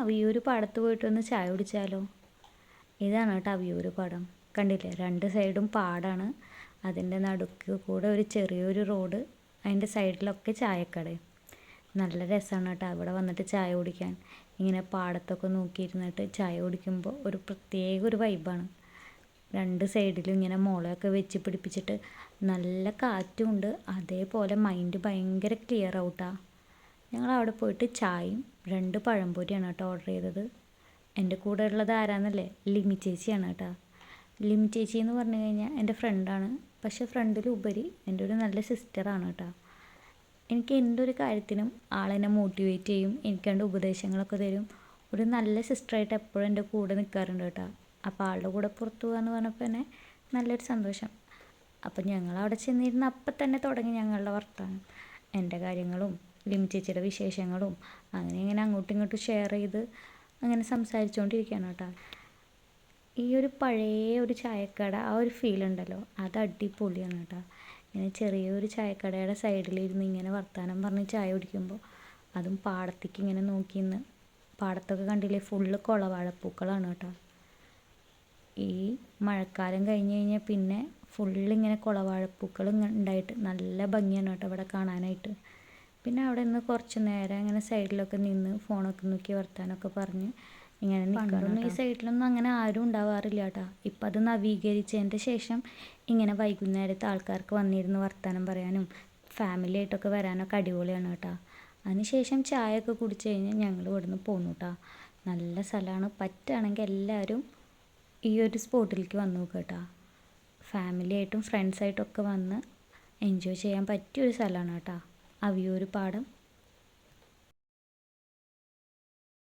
അവിയൂര് പാടത്ത് പോയിട്ടൊന്ന് ചായ കുടിച്ചാലോ? ഇതാണ് കേട്ടോ അവിയൂര് പാടം. കണ്ടില്ലേ? രണ്ട് സൈഡും പാടാണ്. അതിന്റെ നടുക്ക് കൂടെ ഒരു ചെറിയൊരു റോഡ് അതിന്റെ സൈഡിലൊക്കെ ചായക്കടയും നല്ല രസമാണ് കേട്ടോ അവിടെ വന്നിട്ട് ചായ കുടിക്കാൻ. ഇങ്ങനെ പാടത്തൊക്കെ നോക്കിയിരുന്നിട്ട് ചായ കുടിക്കുമ്പോൾ ഒരു പ്രത്യേക ഒരു വൈബാണ് രണ്ട് സൈഡിലും ഇങ്ങനെ മുളയൊക്കെ വെച്ച് പിടിപ്പിച്ചിട്ട് നല്ല കാറ്റുമുണ്ട് അതേപോലെ മൈൻഡ് ഭയങ്കര ക്ലിയർ ഔട്ടാ ഞങ്ങൾ അവിടെ പോയിട്ട് ചായയും രണ്ട് പഴംപൊരിയാണ് കേട്ടോ ഓർഡർ ചെയ്തത്. എന്റെ കൂടെ ഉള്ളത് ആരാന്നല്ലേ? ലിമി ചേച്ചിയാണ് കേട്ടോ. ലിമി ചേച്ചി എന്ന് പറഞ്ഞു കഴിഞ്ഞാൽ എന്റെ ഫ്രണ്ടാണ് പക്ഷേ ഫ്രണ്ടിലുപരി എന്റെ ഒരു നല്ല സിസ്റ്ററാണ് കേട്ടോ. എനിക്ക് എന്റെ ഒരു കാര്യത്തിനും ആളെന്നെ മോട്ടിവേറ്റ് ചെയ്യും. എനിക്ക് രണ്ട് ഉപദേശങ്ങളൊക്കെ തരും. ഒരു നല്ല സിസ്റ്ററായിട്ട് എപ്പോഴും എന്റെ കൂടെ നിൽക്കാറുണ്ട് കേട്ടോ. അപ്പോൾ ആളുടെ കൂടെ പുറത്തു പോകാന്ന് പറഞ്ഞപ്പോൾ തന്നെ നല്ലൊരു സന്തോഷം. അപ്പം ഞങ്ങൾ അവിടെ ചെന്നിരുന്ന് അപ്പം തന്നെ തുടങ്ങി ഞങ്ങളുടെ വർത്തമാനം എന്റെ കാര്യങ്ങളും ലിമി ചേച്ചിയുടെ വിശേഷങ്ങളും അങ്ങനെ ഇങ്ങനെ അങ്ങോട്ടും ഇങ്ങോട്ടും ഷെയർ ചെയ്ത് അങ്ങനെ സംസാരിച്ചുകൊണ്ടിരിക്കുകയാണ് കേട്ടോ. ഈ ഒരു പഴയ ഒരു ചായക്കട ആ ഒരു ഫീൽ ഉണ്ടല്ലോ അത് അടിപൊളിയാണ് കേട്ടോ. ഇങ്ങനെ ചെറിയൊരു ചായക്കടയുടെ സൈഡിലിരുന്ന് ഇങ്ങനെ വർത്തമാനം പറഞ്ഞ് ചായ കുടിക്കുമ്പോൾ അതും പാടത്തേക്ക് ഇങ്ങനെ നോക്കി നിന്ന് പാടത്തൊക്കെ കണ്ടില്ലേ ഫുള്ള് കുളവാഴപ്പൂക്കളാണ് കേട്ടോ. ഈ മഴക്കാലം കഴിഞ്ഞ് കഴിഞ്ഞാൽ പിന്നെ ഫുള്ളിങ്ങനെ കുളവാഴപ്പൂക്കൾ ഉണ്ടായിട്ട് നല്ല ഭംഗിയാണ് കേട്ടോ ഇവിടെ കാണാനായിട്ട്. പിന്നെ അവിടെ നിന്ന് കുറച്ച് നേരം അങ്ങനെ സൈഡിലൊക്കെ നിന്ന് ഫോണൊക്കെ നോക്കി വർത്താനൊക്കെ പറഞ്ഞ് ഇങ്ങനെ നിൽക്കാറുണ്ട് ഈ സൈഡിലൊന്നും അങ്ങനെ ആരും ഉണ്ടാവാറില്ല കേട്ടോ. ഇപ്പം അത് നവീകരിച്ചതിന്റെ ശേഷം ഇങ്ങനെ വൈകുന്നേരത്തെ ആൾക്കാർക്ക് വന്നിരുന്ന് വർത്താനം പറയാനും ഫാമിലി ആയിട്ടൊക്കെ വരാനൊക്കെ അടിപൊളിയാണ് കേട്ടോ. അതിനുശേഷം ചായയൊക്കെ കുടിച്ച് കഴിഞ്ഞാൽ ഞങ്ങൾ ഇവിടുന്ന് പോന്നു കേട്ടോ. നല്ല സ്ഥലമാണ്. പറ്റുകയാണെങ്കിൽ എല്ലാവരും ഈ ഒരു സ്പോട്ടിലേക്ക് വന്നു നോക്കുക കേട്ടോ. ഫാമിലി ആയിട്ടും ഫ്രണ്ട്സായിട്ടും ഒക്കെ വന്ന് എൻജോയ് ചെയ്യാൻ പറ്റിയൊരു സ്ഥലമാണ് കേട്ടോ. അവിയൂർ പാടം